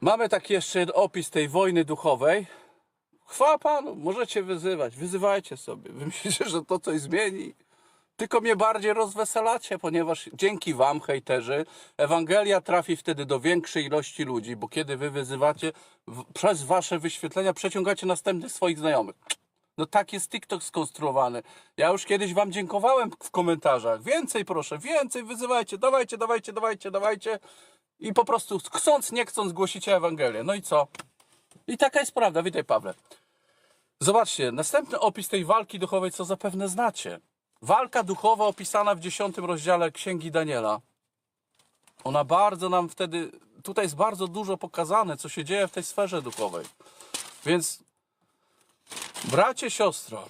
Mamy taki jeszcze opis tej wojny duchowej. Chwała Panu, możecie wyzywać, wyzywajcie sobie. Wy myślicie, że to coś zmieni? Tylko mnie bardziej rozweselacie, ponieważ dzięki Wam, hejterzy, Ewangelia trafi wtedy do większej ilości ludzi, bo kiedy Wy wyzywacie, przez Wasze wyświetlenia przeciągacie następnych swoich znajomych. No tak jest TikTok skonstruowany. Ja już kiedyś Wam dziękowałem w komentarzach. Więcej proszę, więcej wyzywajcie, dawajcie, dawajcie, dawajcie, dawajcie. I po prostu chcąc, nie chcąc głosicie Ewangelię. No i co? I taka jest prawda. Witaj, Pawle. Zobaczcie, następny opis tej walki duchowej, co zapewne znacie. Walka duchowa opisana w dziesiątym rozdziale Księgi Daniela. Ona bardzo nam wtedy, tutaj jest bardzo dużo pokazane, co się dzieje w tej sferze duchowej. Więc, bracie, siostro,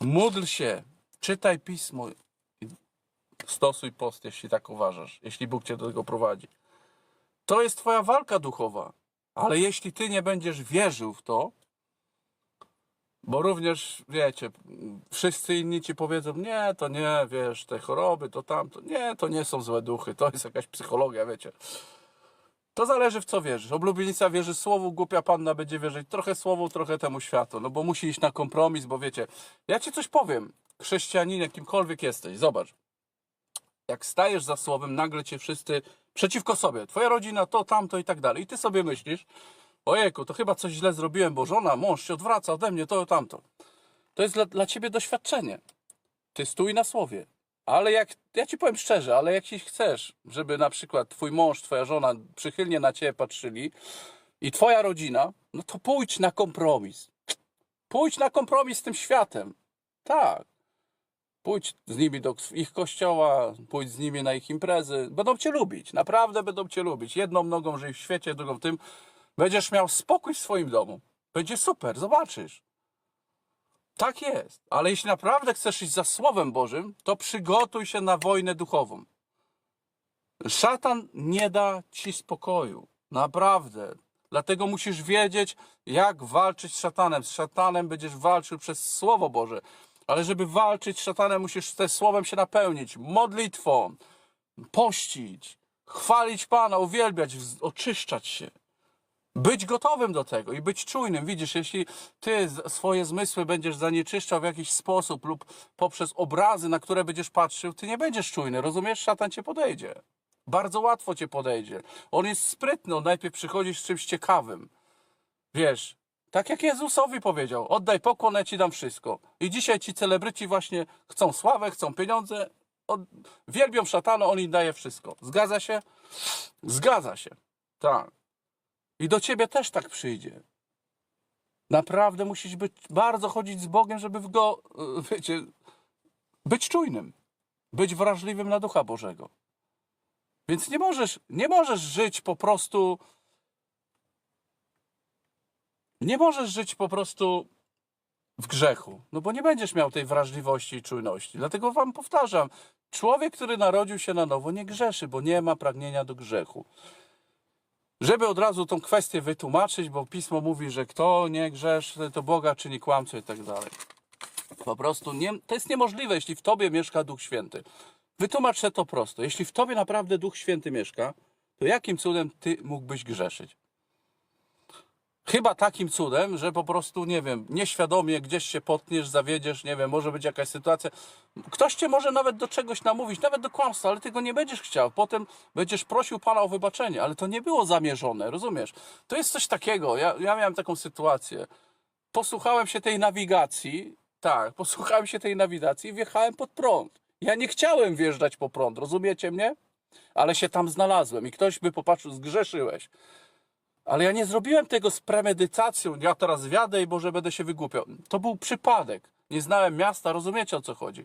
módl się, czytaj pismo stosuj post, jeśli tak uważasz, jeśli Bóg cię do tego prowadzi. To jest twoja walka duchowa. Ale jeśli ty nie będziesz wierzył w to, bo również, wiecie, wszyscy inni ci powiedzą, nie, to nie, wiesz, te choroby, to tamto, nie, to nie są złe duchy, to jest jakaś psychologia, wiecie. To zależy w co wierzysz. Oblubienica wierzy słowu, głupia panna będzie wierzyć trochę słowu, trochę temu światu, no bo musi iść na kompromis, bo wiecie, ja ci coś powiem, chrześcijanin, kimkolwiek jesteś, zobacz, jak stajesz za słowem, nagle cię wszyscy przeciwko sobie, twoja rodzina, to, tamto i tak dalej. I ty sobie myślisz, ojejku, to chyba coś źle zrobiłem, bo żona, mąż się odwraca ode mnie, to, tamto. To jest dla, dla ciebie doświadczenie. Ty stój na słowie. Ale jak, ja ci powiem szczerze, ale jak chcesz, żeby na przykład twój mąż, twoja żona przychylnie na ciebie patrzyli i twoja rodzina, no to pójdź na kompromis. Pójdź na kompromis z tym światem. Tak. Pójdź z nimi do ich kościoła, pójdź z nimi na ich imprezy. Będą cię lubić, naprawdę będą cię lubić. Jedną nogą żyj w świecie, drugą w tym. Będziesz miał spokój w swoim domu. Będzie super, zobaczysz. Tak jest. Ale jeśli naprawdę chcesz iść za Słowem Bożym, to przygotuj się na wojnę duchową. Szatan nie da ci spokoju. Naprawdę. Dlatego musisz wiedzieć, jak walczyć z szatanem. Z szatanem będziesz walczył przez Słowo Boże. Ale żeby walczyć z szatanem, musisz ze Słowem się napełnić. Modlitwą, pościć, chwalić Pana, uwielbiać, oczyszczać się. Być gotowym do tego i być czujnym. Widzisz, jeśli ty swoje zmysły będziesz zanieczyszczał w jakiś sposób lub poprzez obrazy, na które będziesz patrzył, ty nie będziesz czujny. Rozumiesz? Szatan cię podejdzie. Bardzo łatwo cię podejdzie. On jest sprytny, on najpierw przychodzi z czymś ciekawym. Wiesz, tak jak Jezusowi powiedział, oddaj pokłon, ja ci dam wszystko. I dzisiaj ci celebryci właśnie chcą sławę, chcą pieniądze, od... wielbią szatana, on im daje wszystko. Zgadza się? Zgadza się. Tak. I do ciebie też tak przyjdzie. Naprawdę musisz być, bardzo chodzić z Bogiem, żeby go, y, wiecie, być czujnym. Być wrażliwym na Ducha Bożego. Więc nie możesz, nie możesz żyć po prostu. Nie możesz żyć po prostu w grzechu, no bo nie będziesz miał tej wrażliwości i czujności. Dlatego wam powtarzam, człowiek, który narodził się na nowo, nie grzeszy, bo nie ma pragnienia do grzechu. Żeby od razu tą kwestię wytłumaczyć, bo pismo mówi, że kto nie grzeszy, to Boga czyni kłamcą i tak dalej. Po prostu nie, to jest niemożliwe, jeśli w tobie mieszka Duch Święty. Wytłumacz sobie to prosto. Jeśli w tobie naprawdę Duch Święty mieszka, to jakim cudem ty mógłbyś grzeszyć? Chyba takim cudem, że po prostu, nie wiem, nieświadomie gdzieś się potniesz, zawiedziesz, nie wiem, może być jakaś sytuacja. Ktoś cię może nawet do czegoś namówić, nawet do kłamstwa, ale ty go nie będziesz chciał. Potem będziesz prosił Pana o wybaczenie, ale to nie było zamierzone, rozumiesz? To jest coś takiego. Ja, ja miałem taką sytuację. Posłuchałem się tej nawigacji, tak, posłuchałem się tej nawigacji i wjechałem pod prąd. Ja nie chciałem wjeżdżać po prąd, rozumiecie mnie? Ale się tam znalazłem i ktoś by popatrzył, zgrzeszyłeś. Ale ja nie zrobiłem tego z premedytacją. Ja teraz wjadę i może będę się wygłupiał. To był przypadek. Nie znałem miasta, rozumiecie o co chodzi.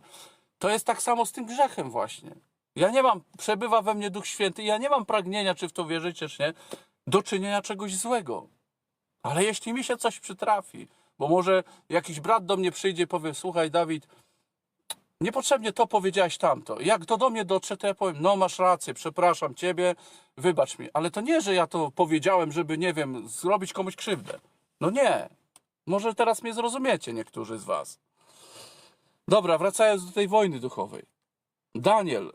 To jest tak samo z tym grzechem właśnie. Ja nie mam, przebywa we mnie Duch Święty, ja nie mam pragnienia, czy w to wierzycie, czy nie, do czynienia czegoś złego. Ale jeśli mi się coś przytrafi, bo może jakiś brat do mnie przyjdzie i powie, słuchaj Dawid, niepotrzebnie to powiedziałeś tamto. Jak to do mnie dotrze, to ja powiem, no masz rację, przepraszam ciebie, wybacz mi. Ale to nie, że ja to powiedziałem, żeby, nie wiem, zrobić komuś krzywdę. No nie. Może teraz mnie zrozumiecie niektórzy z was. Dobra, wracając do tej wojny duchowej. Daniel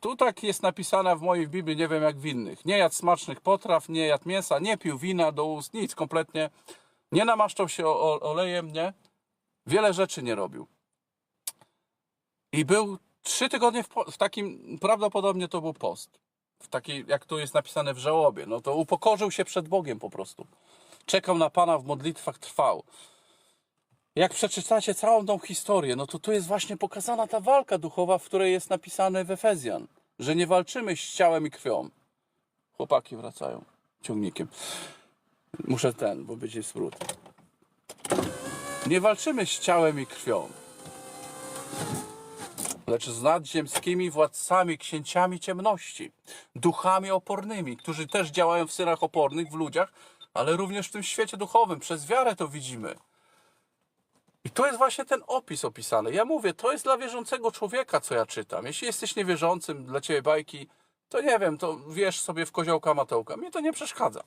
Tu tak jest napisane w mojej Biblii, nie wiem jak w innych. Nie jadł smacznych potraw, nie jadł mięsa, nie pił wina do ust, nic kompletnie. Nie namaszczał się olejem, nie? Wiele rzeczy nie robił. I był trzy tygodnie w, w takim, prawdopodobnie to był post. W takiej, jak tu jest napisane w żałobie. No to upokorzył się przed Bogiem po prostu. Czekał na Pana w modlitwach, trwał. Jak przeczytacie całą tą historię, no to tu jest właśnie pokazana ta walka duchowa, w której jest napisane w Efezjan, że nie walczymy z ciałem i krwią. Chłopaki wracają ciągnikiem. Muszę ten, bo będzie smród. Nie walczymy z ciałem i krwią, lecz z nadziemskimi władcami, księciami ciemności, duchami opornymi, którzy też działają w synach opornych, w ludziach, ale również w tym świecie duchowym. Przez wiarę to widzimy. I to jest właśnie ten opis opisany. Ja mówię, to jest dla wierzącego człowieka, co ja czytam. Jeśli jesteś niewierzącym, dla ciebie bajki, to nie wiem, to wiesz sobie w koziołka matołka. Mnie to nie przeszkadza.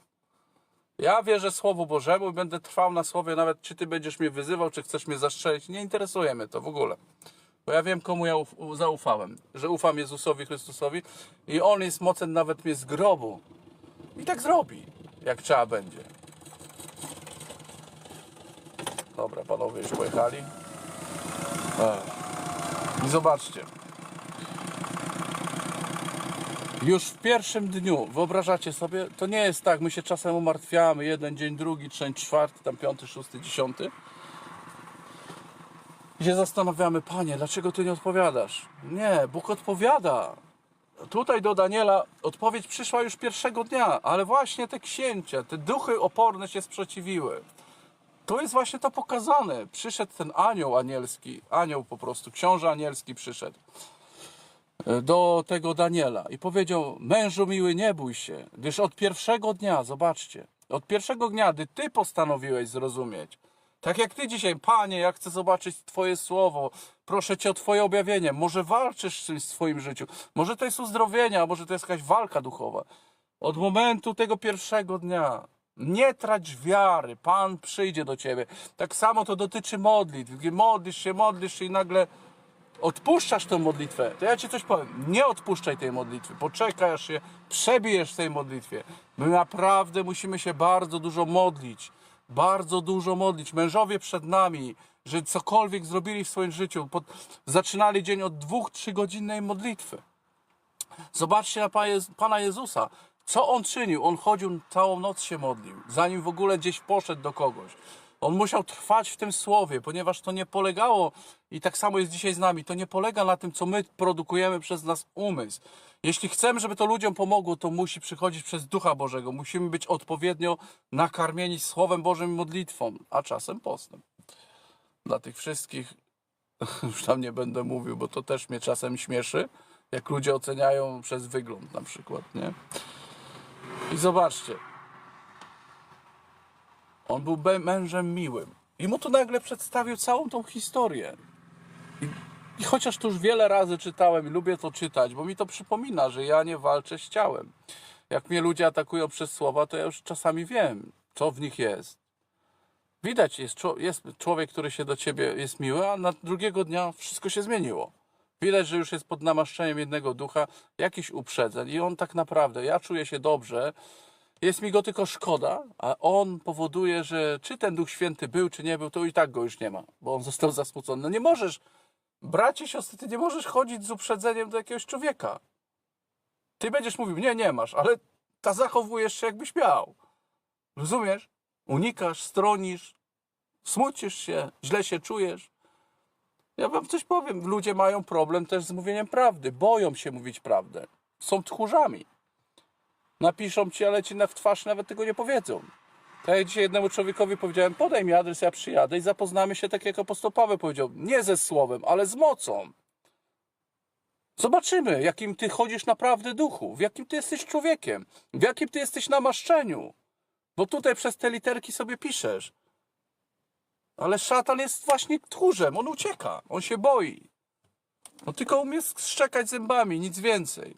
Ja wierzę Słowu Bożemu i będę trwał na Słowie, nawet czy ty będziesz mnie wyzywał, czy chcesz mnie zastrzelić. Nie interesuje mnie to w ogóle. Bo ja wiem, komu ja uf- zaufałem. Że ufam Jezusowi Chrystusowi i On jest mocen nawet mnie z grobu. I tak zrobi, jak trzeba będzie. Dobra, panowie już pojechali. Ech. I zobaczcie. Już w pierwszym dniu, wyobrażacie sobie, to nie jest tak, my się czasem umartwiamy, jeden dzień, drugi, trzeci, czwarty, tam piąty, szósty, dziesiąty. I się zastanawiamy, panie, dlaczego ty nie odpowiadasz? Nie, Bóg odpowiada. Tutaj do Daniela odpowiedź przyszła już pierwszego dnia, ale właśnie te księcia, te duchy oporne się sprzeciwiły. To jest właśnie to pokazane. Przyszedł ten anioł anielski, anioł po prostu, książę anielski przyszedł e, do tego Daniela i powiedział: Mężu miły, nie bój się, gdyż od pierwszego dnia, zobaczcie, od pierwszego dnia, gdy ty postanowiłeś zrozumieć, tak jak ty dzisiaj, panie, ja chcę zobaczyć Twoje słowo, proszę cię o Twoje objawienie. Może walczysz z czymś w swoim życiu, może to jest uzdrowienie, a może to jest jakaś walka duchowa. Od momentu tego pierwszego dnia nie trać wiary, Pan przyjdzie do ciebie. Tak samo to dotyczy modlitw. Gdy modlisz się, modlisz się i nagle odpuszczasz tę modlitwę, to ja ci coś powiem. Nie odpuszczaj tej modlitwy. Poczekaj, aż się przebijesz w tej modlitwie. My naprawdę musimy się bardzo dużo modlić. Bardzo dużo modlić. Mężowie przed nami, że cokolwiek zrobili w swoim życiu, pod, zaczynali dzień od dwóch, trzy godzinnej modlitwy. Zobaczcie na Pana Jezusa. Co On czynił? On chodził, całą noc się modlił, zanim w ogóle gdzieś poszedł do kogoś. On musiał trwać w tym słowie, ponieważ to nie polegało, i tak samo jest dzisiaj z nami, to nie polega na tym, co my produkujemy przez nas umysł. Jeśli chcemy, żeby to ludziom pomogło, to musi przychodzić przez Ducha Bożego. Musimy być odpowiednio nakarmieni Słowem Bożym i modlitwą, a czasem postem. Dla tych wszystkich już tam nie będę mówił, bo to też mnie czasem śmieszy, jak ludzie oceniają przez wygląd na przykład, nie? I zobaczcie. On był mężem miłym. I mu tu nagle przedstawił całą tą historię. I, I chociaż to już wiele razy czytałem i lubię to czytać, bo mi to przypomina, że ja nie walczę z ciałem. Jak mnie ludzie atakują przez słowa, to ja już czasami wiem, co w nich jest. Widać, jest, jest człowiek, który się do ciebie jest miły, a na drugiego dnia wszystko się zmieniło. Widać, że już jest pod namaszczeniem jednego ducha, jakiś uprzedzeń i on tak naprawdę, ja czuję się dobrze, jest mi go tylko szkoda, a on powoduje, że czy ten Duch Święty był, czy nie był, to i tak go już nie ma, bo on został zasmucony. No nie możesz, bracie, siostry, ty nie możesz chodzić z uprzedzeniem do jakiegoś człowieka. Ty będziesz mówił, nie, nie masz, ale ta zachowujesz się jakbyś miał. Rozumiesz? Unikasz, stronisz, smucisz się, źle się czujesz. Ja wam coś powiem. Ludzie mają problem też z mówieniem prawdy. Boją się mówić prawdę. Są tchórzami. Napiszą ci, ale ci na w twarz nawet tego nie powiedzą. Tak jak dzisiaj jednemu człowiekowi powiedziałem, podaj mi adres, ja przyjadę i zapoznamy się tak jak apostoł Paweł powiedział. Nie ze słowem, ale z mocą. Zobaczymy, jakim ty chodzisz naprawdę duchu, w jakim ty jesteś człowiekiem, w jakim ty jesteś namaszczeniu. Bo tutaj przez te literki sobie piszesz. Ale szatan jest właśnie tchórzem, on ucieka, on się boi. No tylko umie szczekać zębami, nic więcej.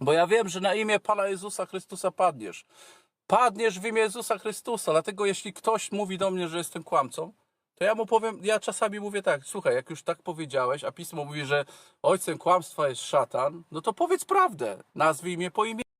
Bo ja wiem, że na imię Pana Jezusa Chrystusa padniesz. Padniesz w imię Jezusa Chrystusa, dlatego jeśli ktoś mówi do mnie, że jestem kłamcą, to ja mu powiem, ja czasami mówię tak, słuchaj, jak już tak powiedziałeś, a pismo mówi, że ojcem kłamstwa jest szatan, no to powiedz prawdę, nazwij mnie po imię.